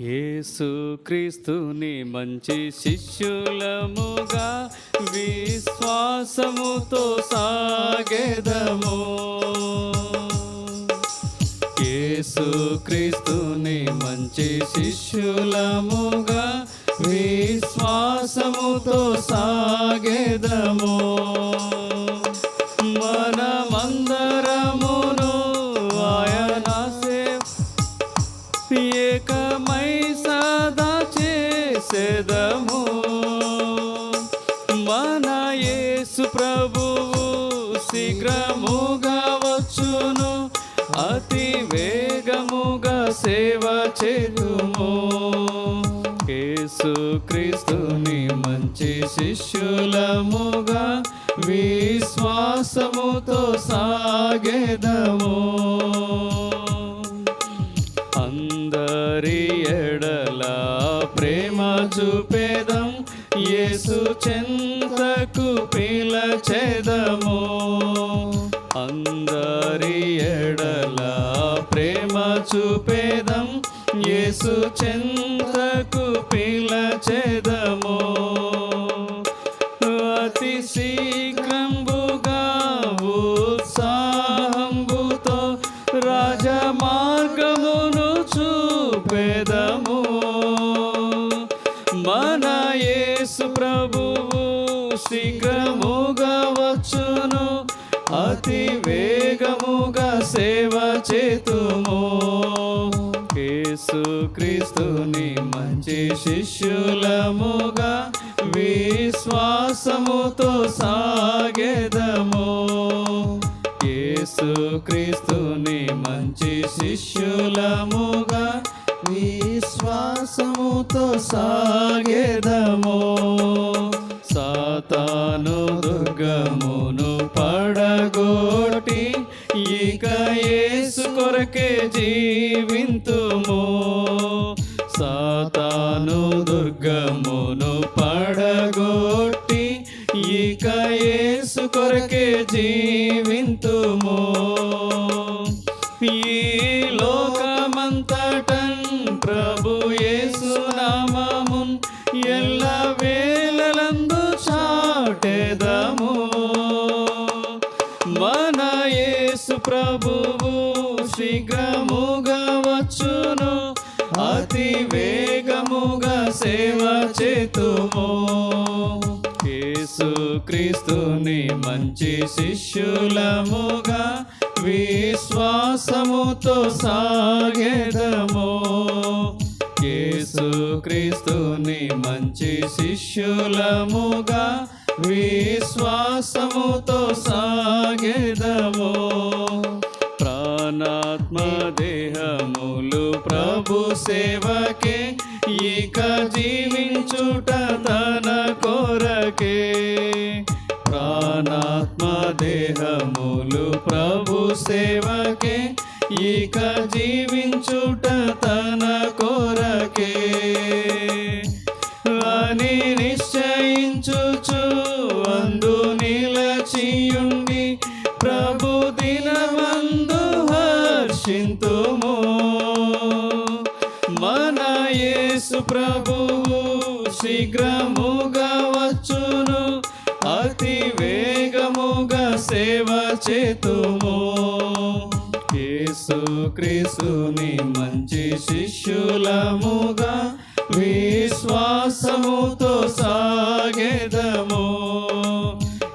యేసు క్రీస్తుని మంచి శిష్యులముగా విశ్వాసముతో సాగెదము. యేసు క్రీస్తుని మంచి శిష్యులముగా విశ్వాసముతో సాగెదము. మనమందరం చేసేదము మన యేసు ప్రభువు శీఘ్రముగా వచ్చును. అతి వేగముగా సేవ చేతుము యేసు క్రీస్తుని మంచి శిష్యులముగా విశ్వాసముతో సాగేదము. యేసు చెంతకు పిలచెదము. అందరి ఎడల ప్రేమ చూపేదం. యేసు చెంతకు పిలచెదము. అతి శీఘ్రంబుగా శీఘ్రముగా వచ్చును అతి వేగముగా సేవ చేతుము. కేసు క్రీస్తుని మంచి శిష్యులముగా విశ్వాసముతో సాగెదము. యేసు క్రీస్తుని మంచి శిష్యులముగా విశ్వాసముతో సాగెదము. సాతాను దుర్గమును పడగోటి ఇక యేసు కొరకే జీవింతుము. సాతాను దుర్గమును పడగోటి ఇక యేసు కొరకే జీవింతుము. ఈ లోకమంతటన్ ప్రభు యేసు నామమున్ ఎల్లవే ప్రభువు శీఘ్రముగా వచ్చును అతి వేగముగా సేవ చేతుము. యేసు క్రీస్తుని మంచి శిష్యులముగా విశ్వాసముతో సాగేదము. యేసు క్రీస్తుని మంచి శిష్యులముగా విశ్వాసముతో సాగేదము. ప్రాణాత్మ ప్రభు సేవకే ఇక జీవించుట తన కోరకే. ప్రాణాత్మదేహములు ప్రభు సేవకే ఇక జీవించుట తన హర్షింతుము మన యేసు ప్రభువు శీఘ్రముగా వచ్చును. అతి వేగముగా సేవ చేతుము. యేసు క్రీస్తుని మంచి శిష్యులముగా విశ్వాసముతో సాగెదము.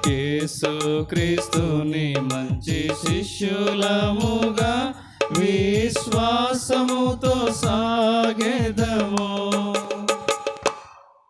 యేసు క్రీస్తుని మంచి శిష్యులముగా విశ్వాసముతో సాగెద